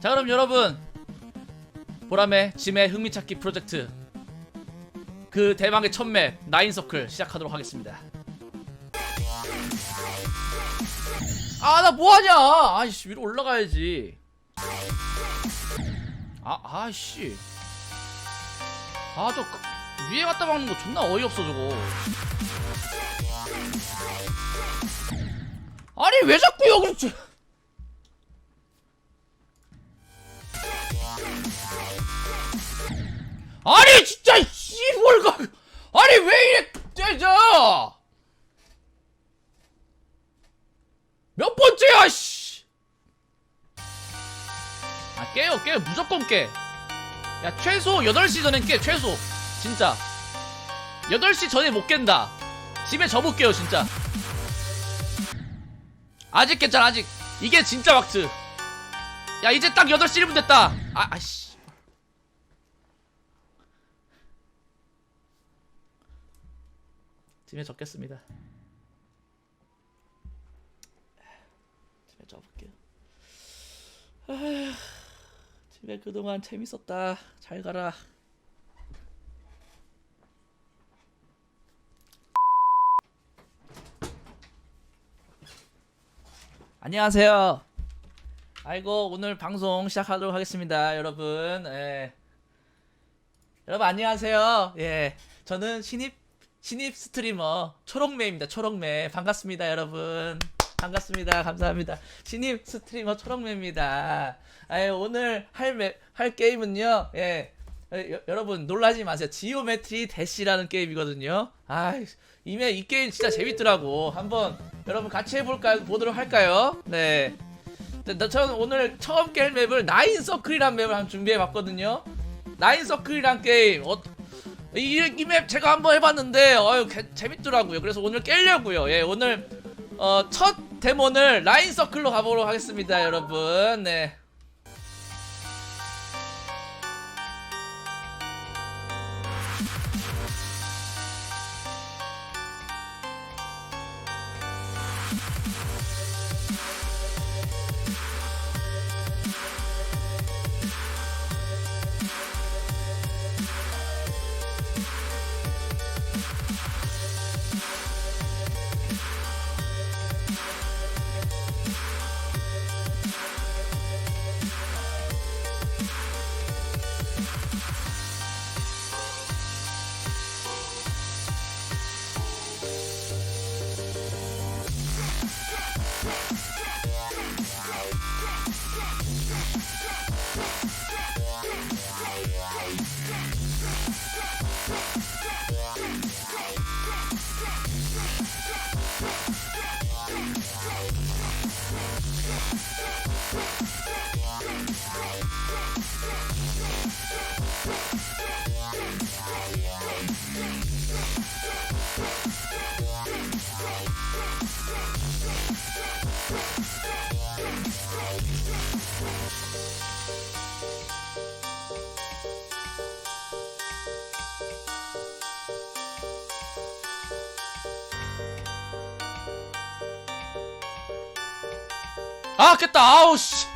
자 그럼 여러분 보람의 짐의 흥미찾기 프로젝트 그 대망의 첫 맵 나인서클 시작하도록 하겠습니다. 아 나 뭐하냐? 아이씨 위로 올라가야지. 아 아이씨. 아저 위에 갖다 박는 거 존나 어이없어 저거. 아니 왜 자꾸 여기서 아니 진짜 씨월가 아니 왜 이래 째져! 몇 번째야 씨. 아 깨요 깨요. 무조건 깨 야 최소 8시 전엔 깨 최소. 진짜. 8시 전에 못 깬다. 집에 접을게요 진짜. 아직 괜찮아 아직. 이게 진짜 막트 야 이제 딱 8시 1분 됐다. 아 아씨 집에 적겠습니다 집에 접을게요 아휴, 집에 그동안 재밌었다 잘 가라 안녕하세요. 아이고 오늘 방송 시작하도록 하겠습니다, 여러분. 예. 여러분 안녕하세요. 예, 저는 신입 신입 스트리머 초록매입니다. 초록매 반갑습니다, 여러분. 반갑습니다. 감사합니다. 신입 스트리머 초록매입니다. 아, 오늘 할, 맵, 할 게임은요. 예. 여, 여러분 놀라지 마세요. 지오메트리 대시라는 게임이거든요. 아, 이메 이 게임 진짜 재밌더라고. 한번 여러분 같이 해볼까 보도록 할까요? 네. 네, 나- 저는 오늘 처음 깰 맵을 나인 서클이란 맵을 한번 준비해봤거든요. 나인 서클이란 게임. 어, 이맵 제가 한번 해봤는데 어유 재밌더라고요. 그래서 오늘 깨려고요. 예, 오늘 어, 첫 데몬을 라인 서클로 가보도록 하겠습니다, 여러분. 네. 아, 깼다. 아우 씨.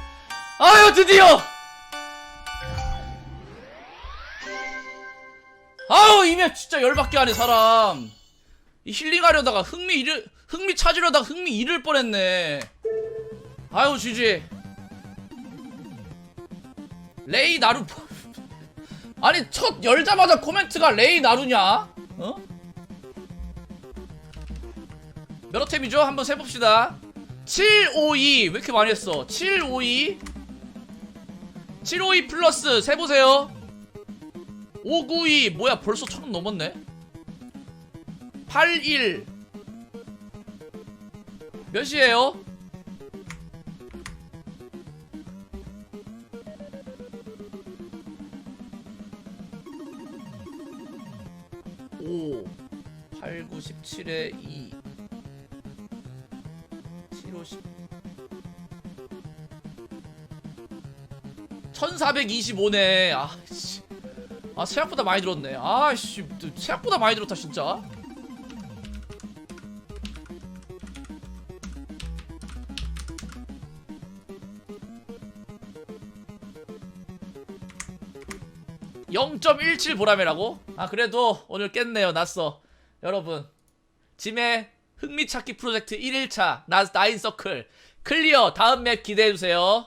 아유, 드디어. 아우, 이 맵 진짜 열받게 하네, 사람. 이 힐링하려다가 흥미 잃을 흥미 찾으려다가 흥미 잃을 뻔했네. 아유, 지지. 레이 나루 아니, 첫 열자마자 코멘트가 레이 나루냐? 어? 몇 호 템이죠? 한번 세봅시다. 752 왜 이렇게 많이 했어 752 752 플러스 세보세요 592 뭐야 벌써 천원 넘었네 81 몇이에요? 오 8, 9, 17에 2 7, 5, 10 1425네. 아씨. 아 생각보다 많이 들었네. 아씨. 생각보다 많이 들었다 진짜 0.17 보람이라고? 아 그래도 오늘 깼네요 났어 여러분 짐의 흥미찾기 프로젝트 1일차 나, 나인서클 클리어 다음 맵 기대해주세요